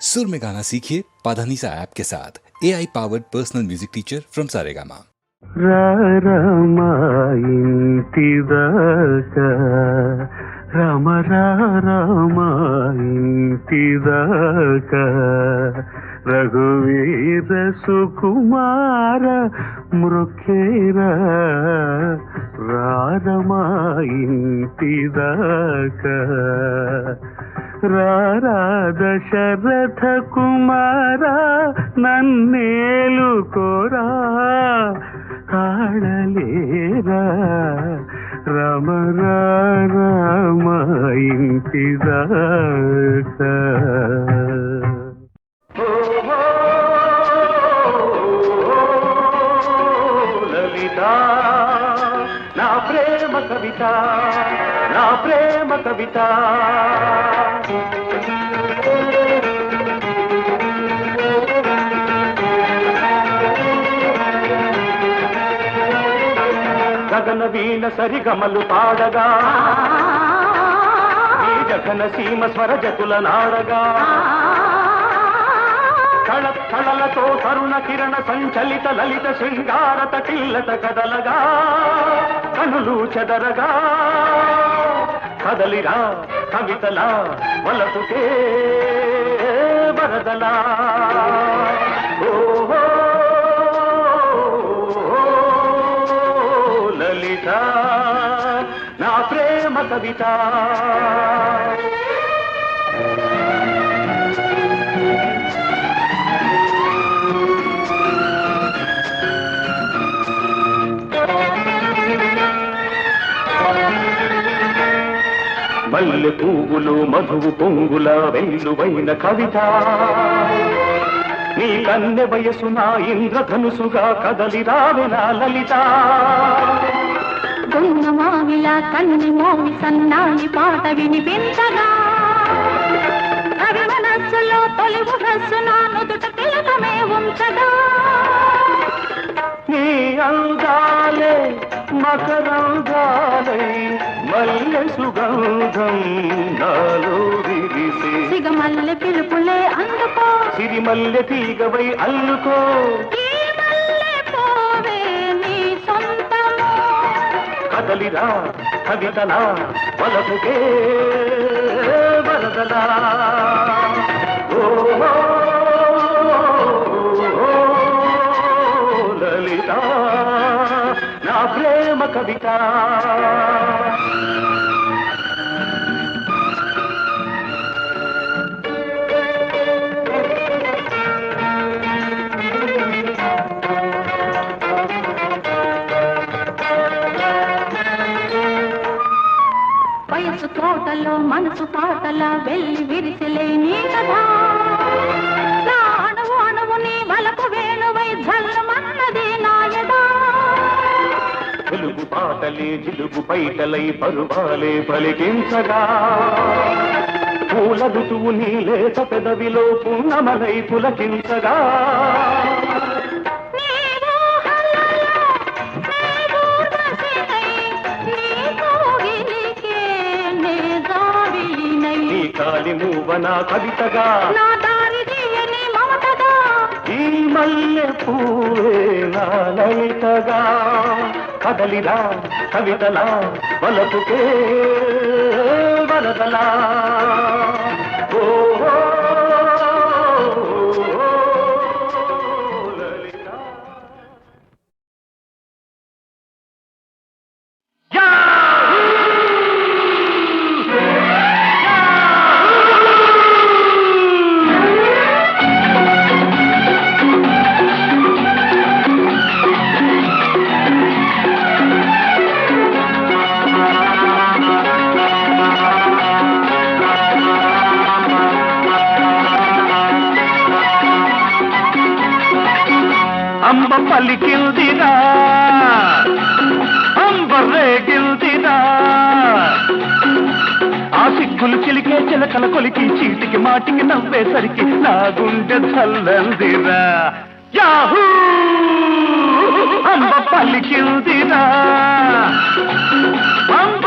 सुर में गाना सीखिए पाधानीसा ऐप के साथ A I powered personal music teacher from Saregama రారమా ఇంటిదాకా Rama రారమా ఇంటిదాకా రఘువీర సుకుమార మృఖేరా రారమా ఇంటిదాకా రారా దశరథ నన్నేలు కోరా కాడలేరా రమ రామ ఇంటిదాకా నా ప్రేమ కవిత నా ప్రేమ కవిత గగన వీణ సరిగమలు పాడగా. ఈ జగన సీమ స్వర జతుల నాడగా. కళ కళలతో తరుణ కిరణ సంచలిత లలిత శృంగారత కిల్లత కదలగా. కనులు చెదరగా కదలిరా. కవితలా వలపుకే వరదలా. ఓహో లలిత నా ప్రేమ కవిత. మల్లె పువ్వులు మధువు పొంగుల వెల్లువైన కవిత. నీ కన్నె వయసు నా ఇంద్రధనుసుగా కదలి రావెలా లలిత. దొంగ మావిల కన్ని మోవి సన్నాయి పాట వినిపించగా. కవి మనస్సులో తొలి మనస్సు నా నుదుట తిలకమే ఉంచగా. నీ అందాలే మకరందాలై మల్లె సుగంధం నాలో విరిసే. సిగమల్లె పిలుపులే అందుకో. సిరిమల్లె తీగవై అల్లుకో. కదలిరా కవితలా వలపుకే వరదలా. ఓ లలిత నా ప్రేమ కవిత. పాటలే జిలుగు పైటలై పరువాలే పలికించగా. పూల ఋతువు నీ లేత పెదవిలో పున్నమలై పులకించగా కాలి మూవన కవితగా. ఈ మల్లె పూవే నా లలితగా. కదలిరా కవితలా వలపుకే వరదలా అంబ పలికిల్దిరా అంబ ఆ సిగ్గులు చిలికే చిలకల కొలికి చీటికి మాటికి నవ్వేసరికి నా గుండె చల్లందిరా. యాహూ! అంబ పలికిల్దిరా అంబ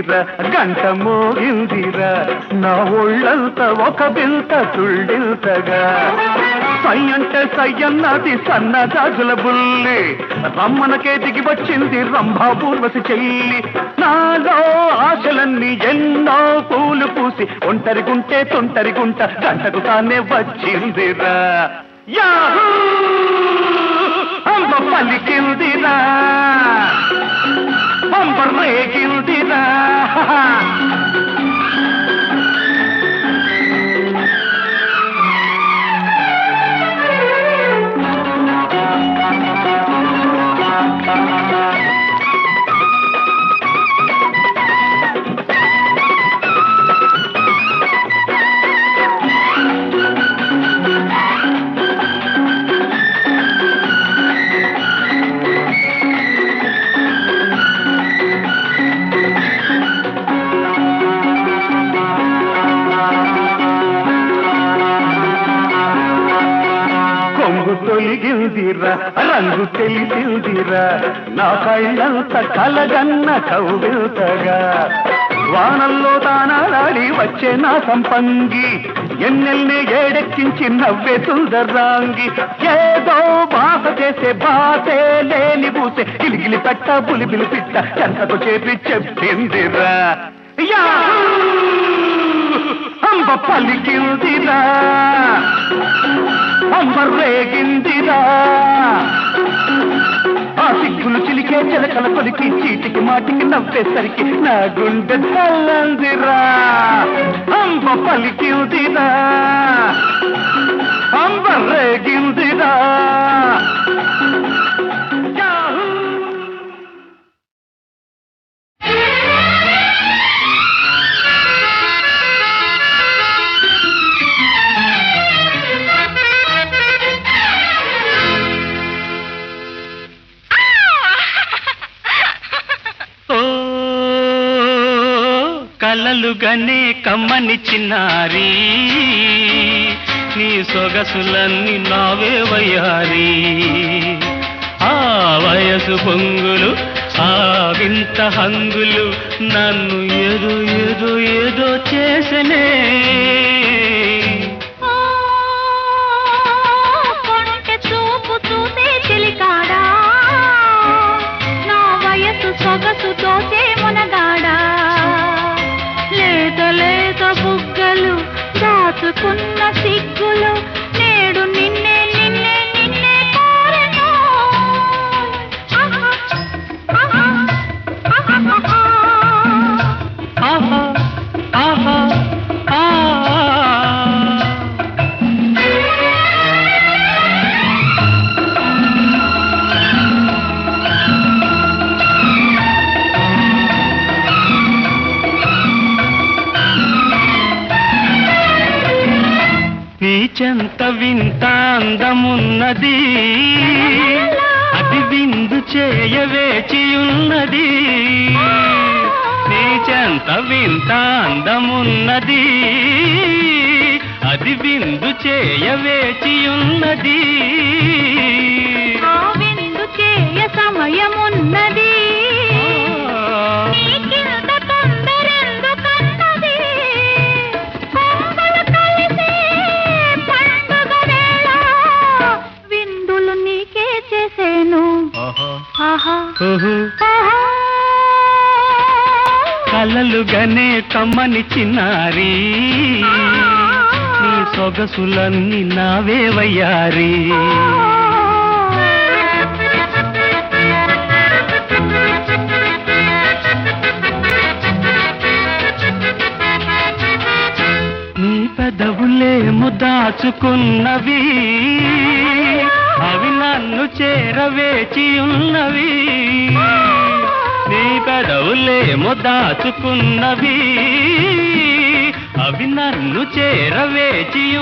మోగిందిరా గంట మోగిందిరా నా ఒళ్ళంతా ఒక బింత తుళ్ళింతగా సై అంటే సై అన్నది సన్న జాజుల బుల్లి. రమ్మనకే దిగి వచ్చింది రంభా పూర్వసి చెల్లి. నాలో ఆశలన్నీ ఎన్నో పూలు పూసి ఒంటరి గుంటే తొంటరి గుంట గంటకు తానే వచ్చిందిరా. యాహూ! అంబ పలికిందిరా. అంబ రేగిందిరా రంగు తెలిసిందిరా. నా కళ్ళంత కలగన్న కౌగిల్తగా. వానల్లో దానాలాడి వచ్చే నా సంపంగి. ఎన్నెల్ని ఏడెక్కించి నవ్వే సుందర్రాంగి. ఏదో బాస చేసే బాసే లేని పూసే గిలిగిలి పెట్ట బులిబిలి పిట్ట చెంతకు చేపి చెప్పిందిరా. యా! అంబ పలికిందిరా అంబ రేగిందిరా. ఆ సిగ్గులు చిలికే చిలకల పలికి చీటికి మాటికి నవ్వేసరికి నా గుండె చల్లందిరా. అంబ పలికిందిరా అంబ రేగిందిరా. కలలుగానే కమ్మని చిన్నారి. నీ సొగసులన్నీ నావే వయ్యారి. ఆ వయసు పొంగులు ఆ వింత హంగులు నన్ను ఏదో ఏదో ఏదో చేసనే. చూపు చూసే చిలికాడా. నా వయసు సొగసుతో చే దాచుకున్న అందమున్నది అది విందు చేయవేచి ఉన్నది నీ వింత అందమున్నది. అది విందు చేయవేచి ఉన్నది ఆ విందు చేయ సమయమున్నది. కలలుగానే కమ్మని చిన్నారి. నీ సొగసులన్నీ నావే వయ్యారి. నీ పెదవులేము దాచుకున్నవి నన్ను చేరవేచి ఉన్నవి. నీ పెదవులేమో దాచుకున్నవి అవి నన్ను చేరవేచి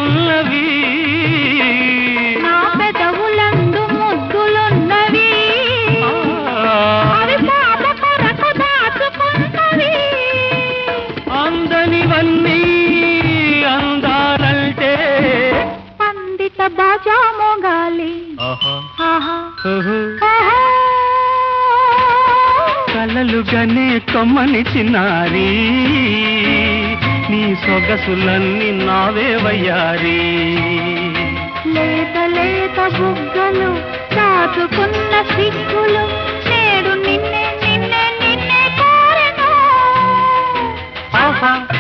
కలలుగానే కమ్మని చిన్ని చిన్నారి. నీ సొగసులన్నీ నావే వయ్యారి. లేత లేత బుగ్గలు దాచుకున్న సిగ్గులు నేడు నిన్నే నిన్నే నిన్నే కోరెను. ఆహా.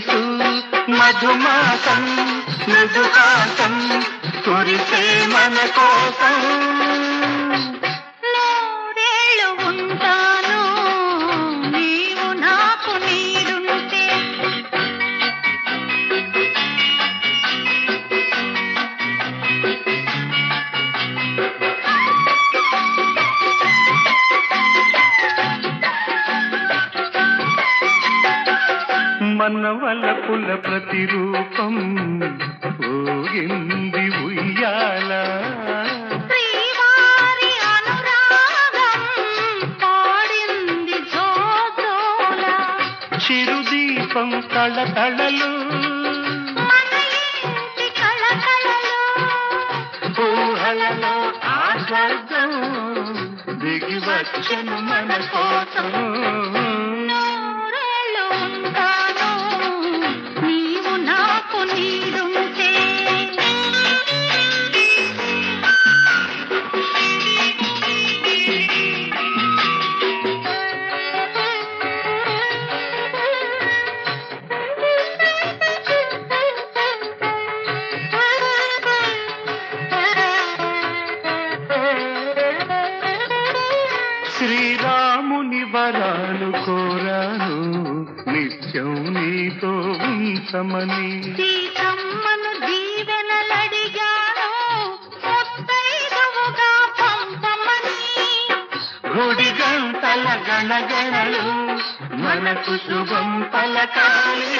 తెలుసు మధుమాసం మృదుహాసం కురిసే మన కోసం వలపుల ప్రతిరూపం ఊగింది ఉయ్యాల. చిరుదీపం తళతళలు ఊహలలో ఆ స్వర్గం దిగి వచ్చను మన కోసం. నాకు గుడి గంటల గణగణలు మనకు శుభం పలకాలి.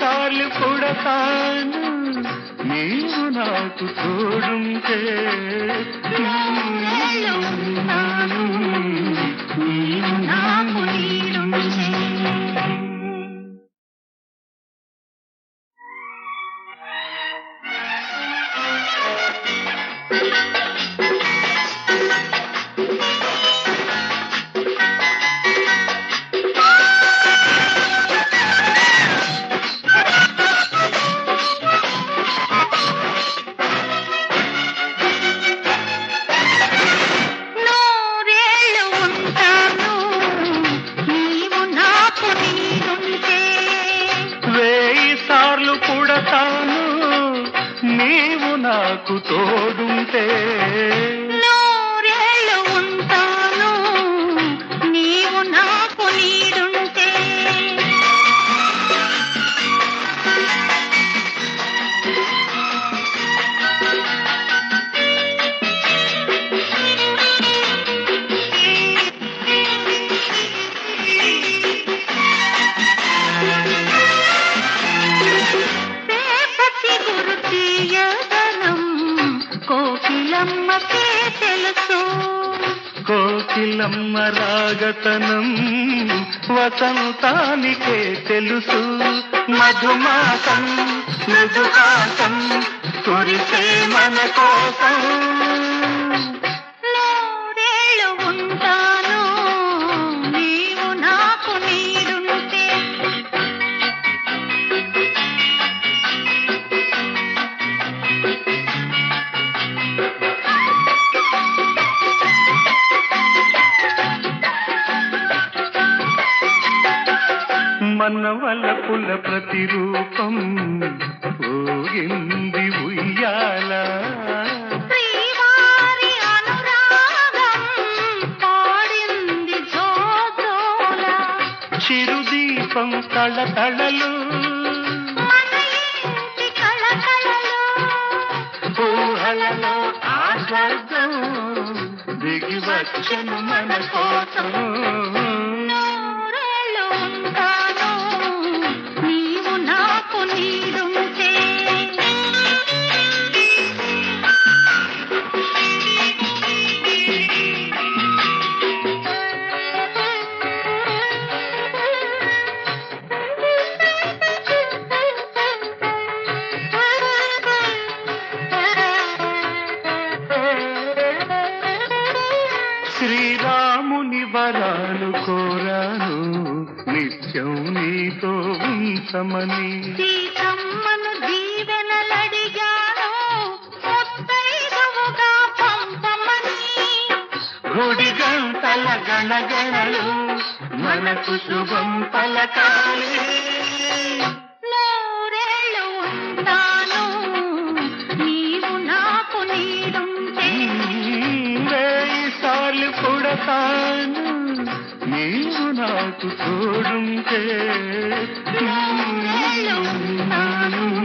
నీవు పుడతాను నీవు నాకు తోడుంటే. నీవు నాకు నీడుంటే చిరతనం వసంతానికే తెలుసు. మధుమాసం మృదుకాసం కురిసే మన కోసం. మన వలపుల ప్రతిరూపం ఊగింది ఉయ్యాల. చిరుదీపం తళతళలు. ఊహలలో ఆ స్వర్గం దిగి వచ్చను మన కోసం. గుడి గంటల గణగణలు మనకు శుభం పలకాలి. నూరేళ్ళు ఉంటాను నీవు నాకు నీడుంటే. సార్లు పుడతాను నీవు నాకు తోడుంటే. నూరేళ్ళు ఉంటాను నీవు నాకు